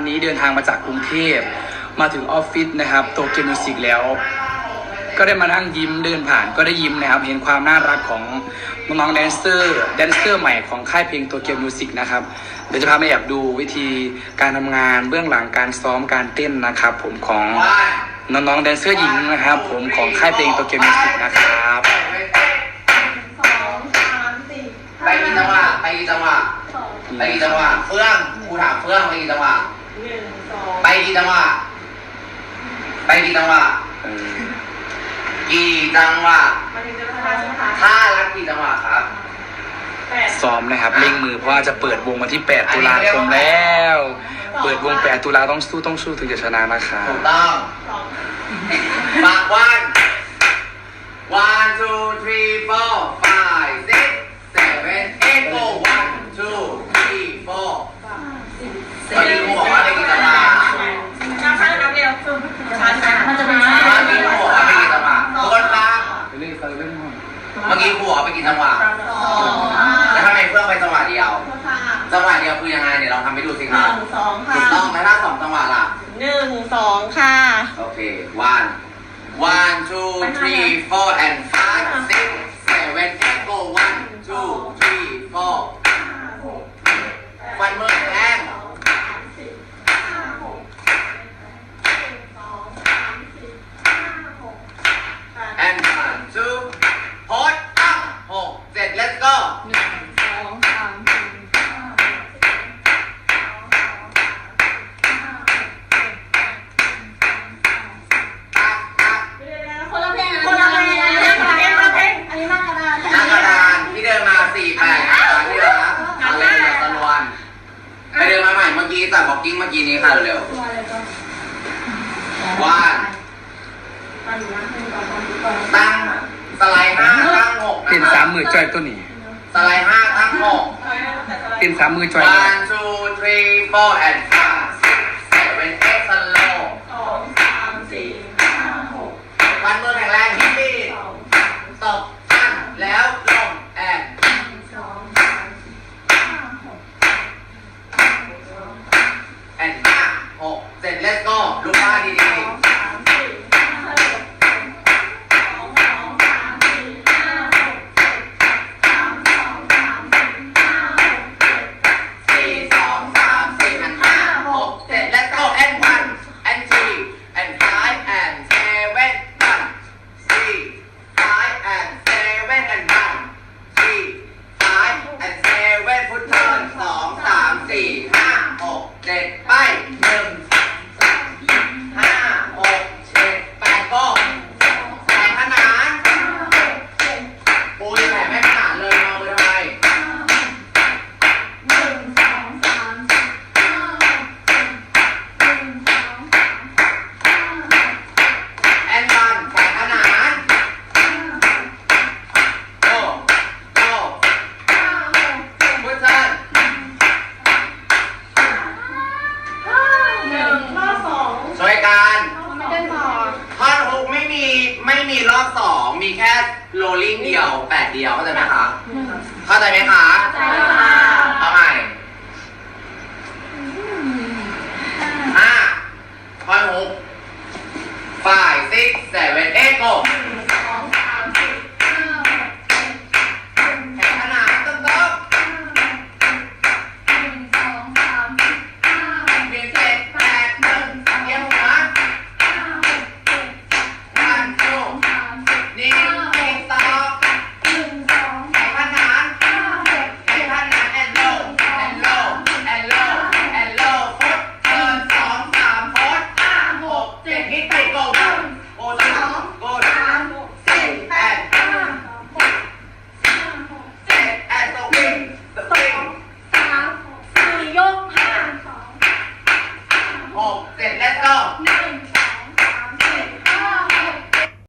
วันนี้เดินทางมาจากกรุงเทพมาถึงออฟฟิศนะครับโตเกียวมิวสิกแล้ว ก็ได้มานั่งยิ้มเดินผ่านก็ได้ยิ้มนะครับ เห็นความน่ารักของน้องแดนเซอร์แดนเซอร์ใหม่ของค่ายเพลงโตเกียวมิวสิกนะครับเดี๋ยวจะพาไปแอบดูวิธีการทำงานเบื้องหลังการซ้อมการเต้นนะครับ ผมของน้องๆแดนเซอร์หญิงนะครับ ผมของค่ายเพลงโตเกียวมิวสิกนะครับไปกี่จังหวะไปกี่จังหวะไปกี่จังหวะเฟื่องครูถามเฟื่องไปกี่จังหวะ กี่จังหวะไปกี่จังหวะเออกี่จังหวะมันจะทำนะคะท่ารักกี่จังหวะครับแปดซ้อมนะครับเร่งมือเพราะว่าจะเปิดวงวันที่ 8 ตุลาคมแล้ว เปิดวง 8 ตุลาต้องสู้ต้องสู้ถึงจะชนะนะครับถูกต้องสองปากวัน one two three four five six seven eight go one two three four เมื่อกี้ครูบอกว่าไปกี่จังหวะ ช้าช้านับเร็วช้าช้ามันจะเป็นช้า เมื่อกี้ครูบอกว่าไปกี่จังหวะทุกคนฟัง ไปเล่นไปเล่นห้อง เมื่อกี้ครูบอกว่าไปกี่จังหวะ สอง แล้วทำไมเฟื่องไปจังหวะเดียว ค่ะ จังหวะเดียวคือยังไงเนี่ยลองทำให้ดูสิหครับนึ่งสองค่ะถูกต้องไหมถ้าสองจังหวะล่ะ หนึ่งสองค่ะ โอเค one one two three four and five นี้ค่ะเร็วๆว่านตั้งสไลด์ห้าตั้งหกเป็นสามมือจอยตัวนี้ สไลด์ห้าตั้งหกเป็นสามมือจอยเลย one two three four and five six seven eight slow สองสามสี่ห้าหกฟันมือ รอบสองมีแค่โรลลิ่งเดียวแปดเดียวเข้าใจไหมคะ เข้าใจไหมคะเข้าใจค่ะเอาใหม่